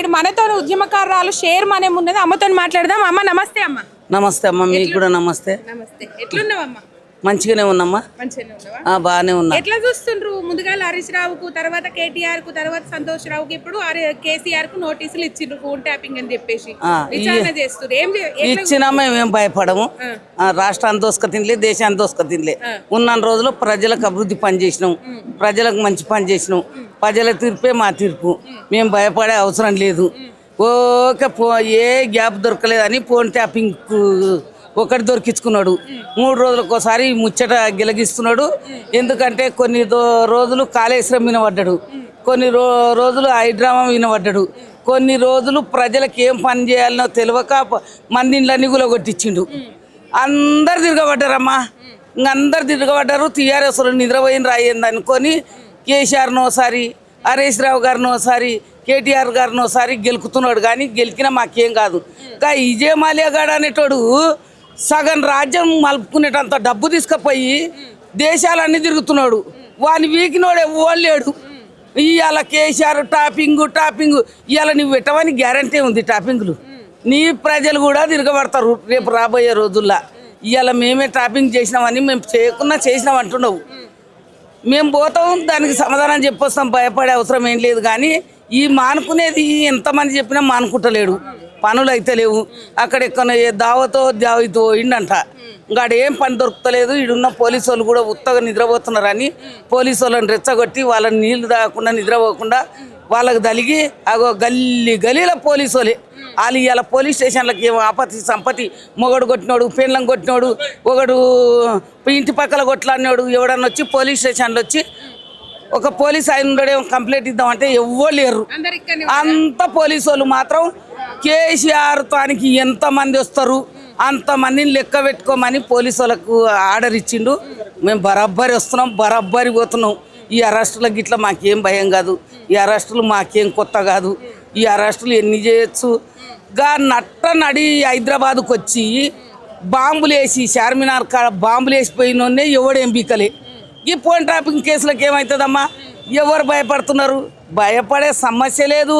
Right మనతో ఉద్యమకారాలు share మనే ఉన్నది అమ్మతో మాట్లాడదాం. అమ్మ నమస్తే అమ్మ. నమస్తే అమ్మ మీకు కూడా నమస్తే. నమస్తే. ఎట్లున్నావమ్మా? మంచిగానే ఉన్నామ్మా? బాగానే ఉన్నా. ఎట్లా చూస్తుండ్రు? ముందుగా హరీష్ రావుకు తర్వాత కేటీఆర్కు తర్వాత సంతోష్ రావుకి ఇప్పుడు కేసీఆర్కు నోటీసులు ఇచ్చిండ్రు ఫోన్ ట్యాపింగ్ అని చెప్పేసి. విచారణ చేస్తున్నారు ఏం ఇచ్చినా మేమేం భయపడము? ఆ, రాష్ట్రాన్ని దోసుక తినలే దేశాన్ని దోసుక తినలే ఉన్న రోజులు ప్రజలకు అభివృద్ధి పని చేసినాం. ప్రజలకు మంచి పని చేసినాం. ప్రజల తీర్పే మా తీర్పు. మేము భయపడే అవసరం లేదు. ఓకే ఏ గ్యాప్ దొరకలేదని ఫోన్ ట్యాపింగ్ ఒకటి దొరికించుకున్నాడు. మూడు రోజులకోసారి ఒకసారి ముచ్చట గిలగిస్తున్నాడు. ఎందుకంటే కొన్ని రోజులు కాళేశ్వరం వినబడ్డాడు. కొన్ని రో రోజులు హైడ్రామా వినబడ్డాడు. కొన్ని రోజులు ప్రజలకు ఏం పని చేయాలనో తెలియక ప- మందిళ్ళన్నీ గులగొట్టించిండు. అందరు తిరగబడ్డారమ్మా. ఇంక అందరు తిరగబడ్డారు. టీఆర్ఎస్ నిద్రపోయిన రాయింది అనుకొని కేసీఆర్ను ఒకసారి హరీష్ రావు గారిని ఒకసారి కేటీఆర్ గారిని ఒకసారి గెలుకుతున్నాడు. కానీ గెలికినా మాకేం కాదు. ఇంకా ఇజే మాలియాగాడు అనేటోడు సగం రాజ్యం మలుపుకునేటంత డబ్బు తీసుకుపోయి దేశాలన్నీ తిరుగుతున్నాడు. వాని వీకినోడు ఎవ్వడు లేడు. ఇవాళ కేసీఆర్ టాపింగ్ టాపింగ్. ఇవాళ నువ్వు పెట్టవని గ్యారంటీ ఉంది టాపింగ్లు. నీ ప్రజలు కూడా తిరగబడతారు రేపు రాబోయే రోజుల్లో. ఇవాళ మేమే టాపింగ్ చేసినామని మేము చేయకుండా చేసినాం అంటున్నావు. మేము పోతాం దానికి సమాధానం చెప్పొస్తాం భయపడే అవసరం ఏం లేదు. కానీ ఈ మానుకునేది ఎంతమంది చెప్పినా మానుకుంటలేడు. పనులు అయితే లేవు. అక్కడ ఎక్కడ దావతో దావితో పోయిండంట ఇంకా ఏం పని దొరుకుతలేదు. ఈడున్న పోలీసు వాళ్ళు కూడా ఉత్తగా నిద్రపోతున్నారని పోలీసు వాళ్ళని రెచ్చగొట్టి వాళ్ళని నీళ్ళు తాగకుండా నిద్రపోకుండా వాళ్ళకి తలిగి అగో గల్లీ గలీల పోలీసు వాళ్ళే వాళ్ళు ఇలా పోలీస్ స్టేషన్లకి ఏమో ఆపత్తి మొగడు కొట్టినోడు పెండ్లం కొట్టినోడు ఒకడు ఇంటి పక్కల కొట్లాడినోడు. ఎవడన్నా వచ్చి పోలీస్ స్టేషన్లో వచ్చి ఒక పోలీస్ ఆయన ఉండడేమో కంప్లైంట్ ఇద్దామంటే ఎవ్వరు లేరు. అంత పోలీసు వాళ్ళు మాత్రం కేసీఆర్ తానికి ఎంతమంది వస్తారు అంతమందిని లెక్క పెట్టుకోమని పోలీసు వాళ్ళకు ఆర్డర్ ఇచ్చిండు. మేము బరాబ్బరి వస్తున్నాం బరాబ్బరి పోతున్నాం. ఈ అరెస్టులకు గిట్ల మాకేం భయం కాదు. ఈ అరెస్టులు మాకేం కొత్త కాదు. ఈ అరెస్టులు ఎన్ని చేయొచ్చు? గా నట్ట నడి హైదరాబాద్కు వచ్చి బాంబులు వేసి చార్మినార్ కాడ బాంబులు వేసిపోయినోనే ఎవడేం బీకలే ఈ ఫోన్ ట్రాపింగ్ కేసులకు ఏమవుతుందమ్మా ఎవరు భయపడుతున్నారు? భయపడే సమస్య లేదు.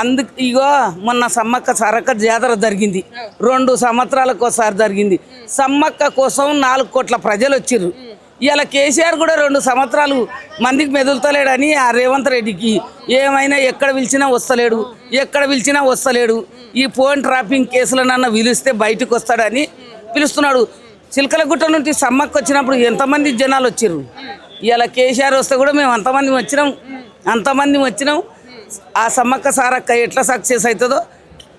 అందుకు ఇగో మొన్న సమ్మక్క సరక్క జాతర జరిగింది. రెండు సంవత్సరాలకు ఒకసారి జరిగింది. సమ్మక్క కోసం నాలుగు కోట్ల ప్రజలు వచ్చిర్రు. ఇలా కేసీఆర్ కూడా రెండు సంవత్సరాలు మందికి మెదులుతలేడని ఆ రేవంత్ రెడ్డికి ఏమైనా ఎక్కడ పిలిచినా వస్తలేడు ఎక్కడ పిలిచినా వస్తలేడు. ఈ ఫోన్ ట్రాపింగ్ కేసులనన్నా పిలిస్తే బయటకు వస్తాడని పిలుస్తున్నాడు. చిలకలగుట్ట నుండి సమ్మక్క వచ్చినప్పుడు ఎంతమంది జనాలు వచ్చిర్రు? ఇవాళ కేసీఆర్ వస్తే కూడా మేము అంతమంది వచ్చినాం. అంతమంది వచ్చినాం. ఆ సమ్మక్క సారక్క ఎట్లా సక్సెస్ అవుతుందో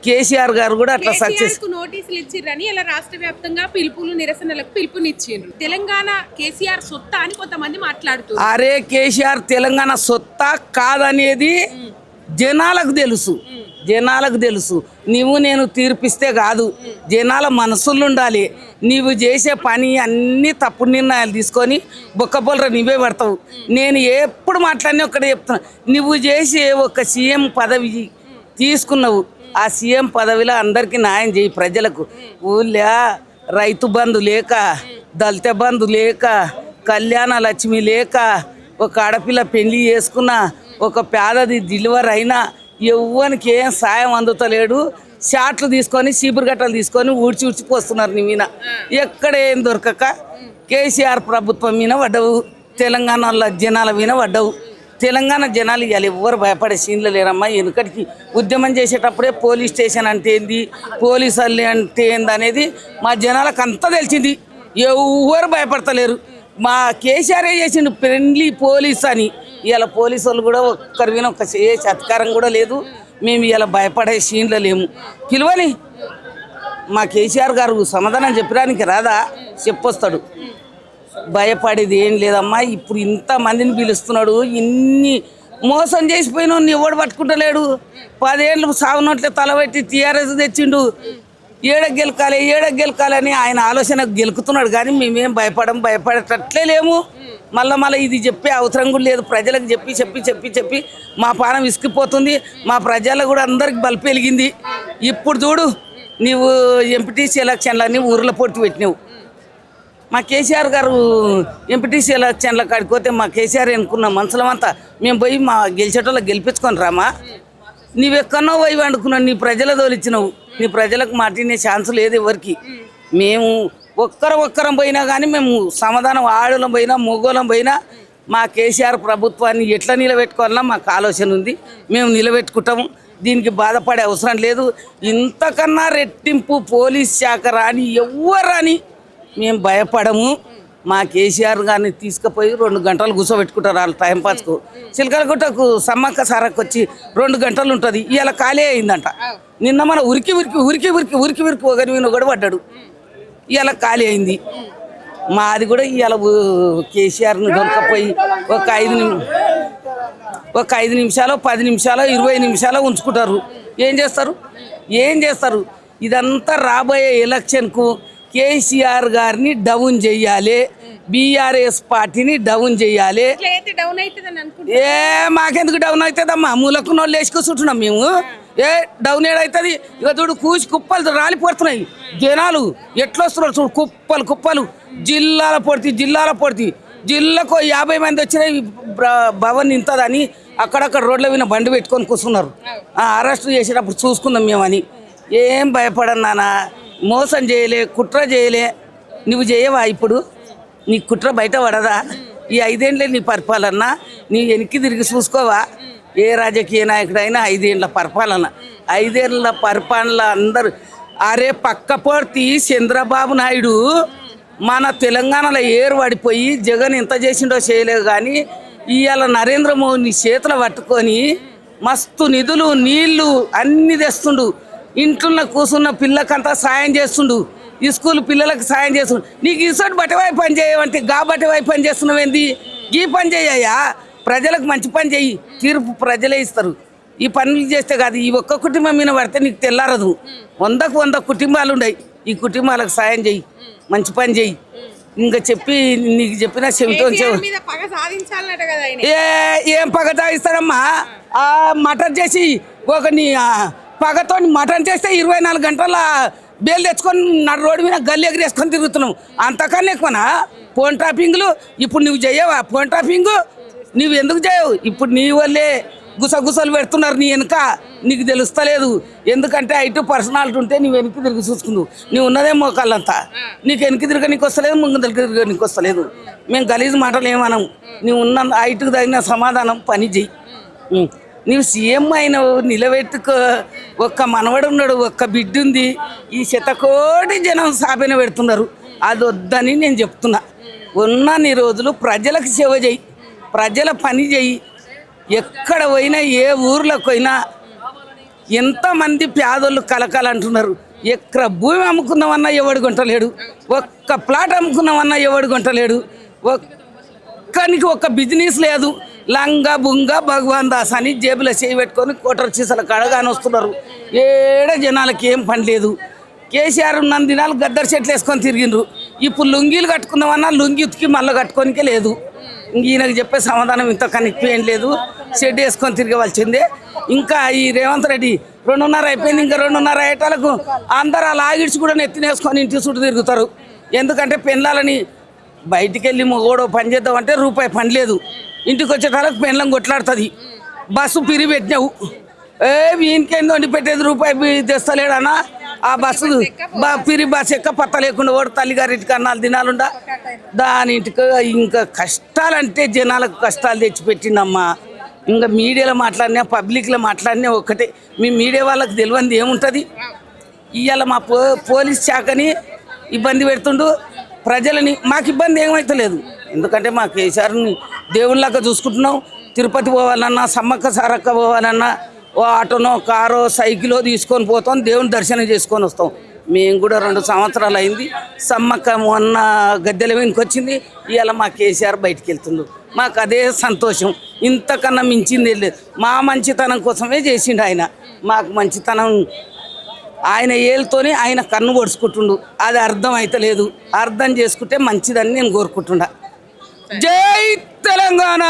కేసీఆర్ గారు కూడా అట్లా సక్సెస్ నోటీసులు ఇచ్చిర్రని ఇలా రాష్ట్ర వ్యాప్తంగా పిలుపులు నిరసనలకు పిలుపునిచ్చిండ్రు. తెలంగాణ కేసీఆర్ సొత్తా అని కొంతమంది మాట్లాడుతున్నారు అరే కేసీఆర్ తెలంగాణ సొత్తా కాదనేది జనాలకు తెలుసు. జనాలకు తెలుసు. నీవు నేను తీర్పిస్తే కాదు. జనాల మనసులు ఉండాలి. నీవు చేసే పని అన్ని తప్పుడు నిర్ణయాలు తీసుకొని బొక్కబొలర నీవే పడతావు. నేను ఎప్పుడు మాట్లాడినా ఒక్కడే చెప్తున్నా. నువ్వు చేసే ఒక సీఎం పదవి తీసుకున్నావు. ఆ సీఎం పదవిలో అందరికీ న్యాయం చేయి ప్రజలకు. ఊళ్ళో రైతు బంధు లేక దళిత బంధు లేక కళ్యాణ లక్ష్మి లేక ఒక ఆడపిల్ల పెళ్ళి చేసుకున్న ఒక పేదది డెలివర్ అయినా ఎవ్వనికి ఏం సాయం అందుతలేడు. షాట్లు తీసుకొని చీపురు గట్టలు తీసుకొని ఊడ్చి ఊడ్చిపోస్తున్నారు నీ మీద. ఎక్కడ ఏం దొరకక కేసీఆర్ ప్రభుత్వం మీద పడ్డవు. తెలంగాణలో జనాల మీద పడ్డవు. తెలంగాణ జనాలు ఇవాళ ఎవ్వరు భయపడే సీన్లు లేరమ్మా. ఎందుకటికి ఉద్యమం చేసేటప్పుడే పోలీస్ స్టేషన్ అంటే ఏంది? పోలీసు వాళ్ళు అంటే ఏంది అనేది మా జనాలకు అంతా తెలిసింది. ఎవ్వరు భయపడతలేరు. మా కేసీఆర్ ఏ చేసిండు? ఫ్రెండ్లీ పోలీస్ అని ఇవాళ పోలీసు వాళ్ళు కూడా ఒక్కరి విన ఒక ఏ సత్కారం కూడా లేదు. మేము ఇలా భయపడే సీన్లో లేము. పిలువని. మా కేసీఆర్ గారు సమాధానం చెప్పడానికి రాదా? చెప్పొస్తాడు. భయపడేది ఏం లేదమ్మా ఇప్పుడు ఇంత మందిని పిలుస్తున్నాడు ఇన్ని మోసం చేసిపోయిన ఎవడు పట్టుకుంటలేడు. పదేళ్ళు సాగునట్లే తలబెట్టి టీఆర్ఎస్ తెచ్చిండు. ఏడ గెలకాలి ఏడ గెలకాలి అని ఆయన ఆలోచన గెలుకుతున్నాడు. కానీ మేమేం భయపడం భయపడేటట్లే లేము. మళ్ళీ మళ్ళీ ఇది చెప్పే అవసరం కూడా లేదు. ప్రజలకు చెప్పి చెప్పి చెప్పి చెప్పి మా పానం ఇసుకిపోతుంది. మా ప్రజలు కూడా అందరికి బలిపి వెలిగింది. ఇప్పుడు చూడు నీవు ఎంపీటీసీ ఎలక్షన్లన్నీ ఊర్లో పొట్టి పెట్టినావు. మా కేసీఆర్ గారు ఎంపీటీసీ ఎలక్షన్ల కాడికి పోతే మా కేసీఆర్ అనుకున్న మనుషులమంతా మేము పోయి మా గెలిచేటోళ్ళకి గెలిపించుకొని రామా? నీవెక్కడో పోయి వండుకున్నావు నీ ప్రజల తోలిచ్చినావు. నీ ప్రజలకు మాటినే ఛాన్స్ లేదు ఎవరికి. మేము ఒక్కరు ఒక్కరం పోయినా కానీ మేము సమాధానం ఆడలం పోయినా మొగోళం పోయినా మా కేసీఆర్ ప్రభుత్వాన్ని ఎట్లా నిలబెట్టుకోవాలన్నా మాకు ఆలోచన ఉంది. మేము నిలబెట్టుకుంటాము. దీనికి బాధపడే అవసరం లేదు. ఇంతకన్నా రెట్టింపు పోలీస్ శాఖ రాని ఎవ్వరు రాని మేము భయపడము. మా కేసీఆర్ గారిని తీసుకుపోయి రెండు గంటలు కూర్చోబెట్టుకుంటారు వాళ్ళు టైంపాస్కు చిలకలగుట్టకు సమ్మక్క సారక్క వచ్చి రెండు గంటలు ఉంటుంది. ఇవాళ ఖాళీ అయిందంట. నిన్న మన ఉరికి ఉరికి ఉరికి ఉరికి ఉరికి ఉరికి ఒకరి మీద ఒకటి పడ్డాడు. ఇవాళ ఖాళీ అయింది. మాది కూడా ఇవాళ కేసీఆర్ని దొరకపోయి ఒక ఐదు నిమి ఒక ఐదు నిమిషాలు పది నిమిషాలు ఇరవై నిమిషాలు ఉంచుకుంటారు. ఏం చేస్తారు? ఏం చేస్తారు? ఇదంతా రాబోయే ఎలక్షన్కు కేసీఆర్ గారిని డౌన్ చెయ్యాలి బీఆర్ఎస్ పార్టీని డౌన్ అనుకుంటా ఏ మాకెందుకు డౌన్ అవుతుందమ్మా? మూలకు నోళ్ళు వేసి కూర్చుంటున్నాం మేము ఏ డౌన్ ఏడవుతుంది ఇక చూడు కూసి కుప్పలు రాలిపోతున్నాయి. జనాలు ఎట్లా వస్తున్నారు చూడు కుప్పలు కుప్పలు. జిల్లాల పొడితి జిల్లాల పొడితి. జిల్లాకు యాభై మంది వచ్చినాయి భవన్ ఇంతదని అక్కడక్కడ రోడ్ల మీద బండి పెట్టుకొని కూర్చున్నారు. ఆ, అరెస్ట్ చేసేటప్పుడు చూసుకుందాం మేమని. ఏం భయపడన్నానా మోసం చేయలే కుట్ర చేయలే. నువ్వు చేయవా ఇప్పుడు? నీ కుట్ర బయట పడదా? ఈ ఐదేండ్లే నీ పరిపాలన నీ వెనక్కి తిరిగి చూసుకోవా? ఏ రాజకీయ నాయకుడైనా ఐదేళ్ళ పరిపాలన ఐదేళ్ళ పరిపాలన అందరు అరే పక్కపొర్తి చంద్రబాబు నాయుడు మన తెలంగాణలో ఏరు పడిపోయి జగన్ ఎంత చేసిండో చేయలేదు కానీ ఇవాళ నరేంద్ర మోదీ చేతులు పట్టుకొని మస్తు నిధులు నీళ్ళు అన్ని తెస్తుండు. ఇంట్లో కూర్చున్న పిల్లకంతా సాయం చేస్తుండు. ఈ స్కూల్ పిల్లలకు సాయం చేస్తుండు. నీకు ఇసోటి బట్టవై పని చేయవంటే గా బట్టవై పని చేస్తున్నావు ఏంది ఈ పని చేయయ్యా? ప్రజలకు మంచి పని చెయ్యి తీర్పు ప్రజలే ఇస్తారు. ఈ పనులు చేస్తే కాదు ఈ ఒక్క కుటుంబం మీద పడితే నీకు తెల్లారదు. వందకు వంద కుటుంబాలు ఉన్నాయి ఈ కుటుంబాలకు సాయం చెయ్యి మంచి పని చెయ్యి ఇంకా చెప్పి నీకు చెప్పిన చెవితో ఆయన. ఏ ఏం పగ తాగిస్తాడమ్మా ఆ మటన్ చేసి ఒక నీ పగతో మటన్ చేస్తే ఇరవై నాలుగు గంటల బేలు తెచ్చుకొని నడు రోడ్డు మీద గల్లి ఎగిరేసుకొని తిరుగుతున్నావు అంతకన్నా ఎక్కువనా? ఫోన్ ట్రాపింగ్లు ఇప్పుడు నువ్వు చేయవా? ఫోన్ ట్రాపింగ్ నీవు ఎందుకు చేయవు? ఇప్పుడు నీ వల్లే గుసగుసలు పెడుతున్నారు నీ వెనుక. నీకు తెలుస్తలేదు. ఎందుకంటే ఐటు పర్సనాలిటీ ఉంటే నీ వెనక్కి తిరిగి చూసుకుందు. నువ్వు ఉన్నదే మోకాళ్ళంతా నీకు వెనక్కి తిరగ నీకు వస్తలేదు ముందు తిరగ నీకు వస్తలేదు. మేము గలీజ్ మాటలు ఏమనం నువ్వు ఉన్న ఐటుకు తగిన సమాధానం పని చెయ్యి. నువ్వు నీవు సీఎం అయినవు నిలబెట్టుకో. ఒక్క మనవడు ఉన్నాడు ఒక్క బిడ్డ ఉంది. ఈ శతకోటి జనం సాబెన పెడుతున్నారు. అది వద్దని నేను చెప్తున్నా. ఉన్నన్ని రోజులు ప్రజలకు సేవ చెయ్యి. ప్రజల పని చేయి ఎక్కడ పోయినా ఏ ఊర్లోకి పోయినా ఎంతమంది పేదోళ్ళు కలకాలంటున్నారు ఎక్కడ భూమి అమ్ముకుందామన్నా ఎవడు కొంటలేడు. ఒక్క ప్లాట్ అమ్ముకుందామన్నా ఎవడు కొంటలేడు. ఒక్కనికి ఒక్క బిజినెస్ లేదు. లంగా బుంగ భగవాన్ దాస్ అని జేబులో చేయి పెట్టుకొని కోటర్ చీసల కడగాని వస్తున్నారు ఏడ జనాలకి ఏం పని లేదు. కేసీఆర్ ఉన్న దినాలు గద్దర్ చెట్లు వేసుకొని తిరిగిండ్రు. ఇప్పుడు లుంగీలు కట్టుకుందామన్నా లుంగి ఉతికి మళ్ళీ కట్టుకోనికే లేదు. ఇంక ఈయనకు చెప్పే సమాధానం ఇంత కనెక్ట్ ఏం లేదు. షెడ్ వేసుకొని తిరగవలసిందే. ఇంకా ఈ రేవంత్ రెడ్డి రెండున్నర అయిపోయింది. ఇంకా రెండున్నర అయ్యేటాలకు అందరు అలా ఆగిడ్చి కూడా నెత్తినేసుకొని ఇంటి చుట్టూ తిరుగుతారు. ఎందుకంటే పెళ్ళాలని బయటికి వెళ్ళి మగోడో పని చేద్దామంటే రూపాయి పని లేదు. ఇంటికి వచ్చేటాలకు పెళ్ళం కొట్లాడుతుంది. బస్సు పిరిగి పెట్టినావు ఏ వీనికేందో వండి పెట్టేది రూపాయి తెస్తలేడనా ఆ బస్సు బ- పిరి బస్సు ఎక్క పత్త లేకుండా ఓడు తల్లిగారింటికి అన్నాలు దినాలుండా దాని ఇంటికి ఇంకా కష్టాలంటే జనాలకు కష్టాలు తెచ్చిపెట్టిందమ్మా ఇంకా మీడియాలో మాట్లాడినా పబ్లిక్లో మాట్లాడినా ఒక్కటే. మీ మీడియా వాళ్ళకి తెలియంది ఏముంటుంది? ఇవాళ మా పో పోలీస్ శాఖని ఇబ్బంది పెడుతుండు ప్రజలని మాకు ఇబ్బంది ఏమైతలేదు. ఎందుకంటే మా కేసీఆర్ని దేవుళ్ళగా చూసుకుంటున్నాం. తిరుపతి పోవాలన్నా సమ్మక్క సారక్క పోవాలన్నా ఓ ఆటోనో కారో సైకిలో తీసుకొని పోతాం దేవుని దర్శనం చేసుకొని వస్తాం. మేము కూడా రెండు సంవత్సరాలు అయింది. సమ్మక్క మొన్న గద్దెల వెనుకొచ్చింది ఇవాళ మా కేసీఆర్ బయటికి వెళ్తుండు. మాకు అదే సంతోషం. ఇంతకన్నా మించింది లేదు. మా మంచితనం కోసమే చేసిండు ఆయన. మాకు మంచితనం ఆయన ఏళ్ళతోనే ఆయన కన్ను పొడుచుకుంటుండు. అది అర్థం అయితలేదు. అర్థం చేసుకుంటే మంచిదని నేను కోరుకుంటుండా జై తెలంగాణ!